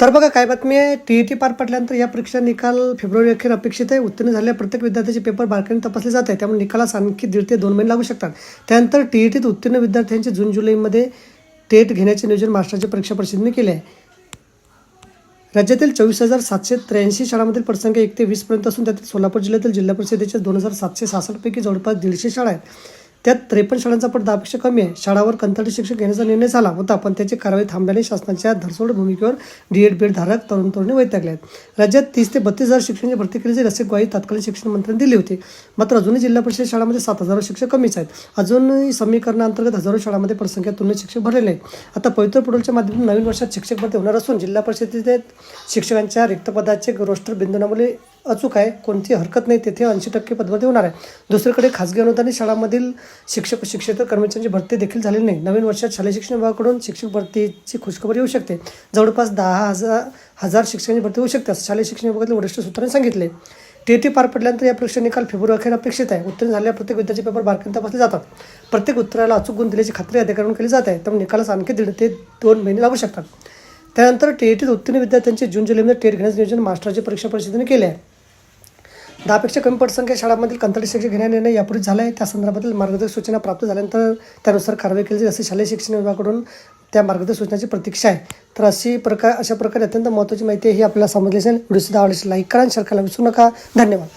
तर बघा काय बातमी आहे? टी ई टी पार पडल्यानंतर या परीक्षा निकाल फेब्रुवारी अखेर अपेक्षित आहे. उत्तीर्ण झालेल्या प्रत्येक विद्यार्थ्याचे पेपर बारकाईने तपासले जात आहे. त्यामुळे निकालास आणखी दीड ते दोन महिने लागू शकतात. त्यानंतर टी ई टीत उत्तीर्ण विद्यार्थ्यांचे जून जुलैमध्ये टेट घेण्याचे नियोजन महाराष्ट्राच्या परीक्षा परिषदेने केले आहे. राज्यातील चोवीस हजार सातशे त्र्याऐंशी शाळांमधील पटसंख्या एक ते वीसपर्यंत असून त्यातील सोलापूर जिल्ह्यातील जिल्हा परिषदेच्या दोन हजार सातशे सहासष्टपैकी जवळपास दीडशे शाळा आहेत. त्यात त्रेपन्न शाळांचा पट दहापेक्षा कमी आहे. शाळावर कंत्राटी शिक्षक घेण्याचा निर्णय झाला होता पण त्याची कारवाई थांबल्याने शासनाच्या धरसोड भूमिकेवर डी एड बीएड धारक तरुण तरुणी वैतागले आहेत. राज्यात तीस ते बत्तीस हजार शिक्षकांची भरती केली जाईल असे ग्वाही तत्कालीन शिक्षण मंत्र्यांनी दिली होती. मात्र अजूनही जिल्हा परिषद शाळांमध्ये सात हजार शिक्षक कमीच आहेत. अजूनही समीकरणाअंतर्गत हजारो शाळांमध्ये पटसंख्या तुलनेत शिक्षक भरले नाहीत आता पवित्र पोर्टलच्या माध्यमातून नवीन वर्षात शिक्षक भरती होणार असून जिल्हा परिषदेचे शिक्षकांच्या रिक्तपदाचे रोस्टर बिंदूनामुळे अचूक आहे. कोणती हरकत नाही. तेथे ऐंशी टक्के पदभरती होणार आहे. दुसरीकडे खासगी अनुदानित शाळांमधील शिक्षक शिक्षेतर कर्मचाऱ्यांची भरती देखील झालेली नाही. नवीन वर्षात शालेय शिक्षण विभागाकडून शिक्षक भरतीची खुशखबरी येऊ शकते. जवळपास दहा हजार हजार शिक्षकांची भरती होऊ शकते असं शालेय शिक्षण विभागातील वरिष्ठ सूत्रांनी सांगितले. टी टी पार पडल्यानंतर या परीक्षा निकाल फेब्रुवारी अखेर अपेक्षित आहे. उत्तीर्ण झालेल्या प्रत्येक विद्यार्थी पेपर बारकाईने तपासले जातात. प्रत्येक उत्तराला अचूक गुण दिल्याची खात्री अधिकाऱ्यांकडून केली जात आहे. त्यामुळे निकालास आणखी दीड ते दोन महिने लागू शकतात. त्यानंतर टी टीत उत्तीर्ण विद्यार्थ्यांचे जून जुलैमध्ये टेट घेण्याचं नियोजन महाराष्ट्राच्या परीक्षा परिषदेने केले आहे. दहापेक्षा कमी पटसंख्या शाळांमधील कंत्राटी शिक्षक घेण्या निर्णय यापूर्वी झाला आहे. त्या संदर्भातील मार्गदर्शक सूचना प्राप्त झाल्यानंतर त्यानुसार कारवाई केली जाईल असे शालेय शिक्षण विभागाकडून त्या मार्गदर्शक सूचनाची प्रतीक्षा आहे. तर अशी प्रकार अशा प्रकारे अत्यंत महत्त्वाची माहिती आहे ही आपल्याला समजली असेल. व्हिडिओ सुद्धा आवडली लाईक करा शेअर करायला विसरू नका. धन्यवाद.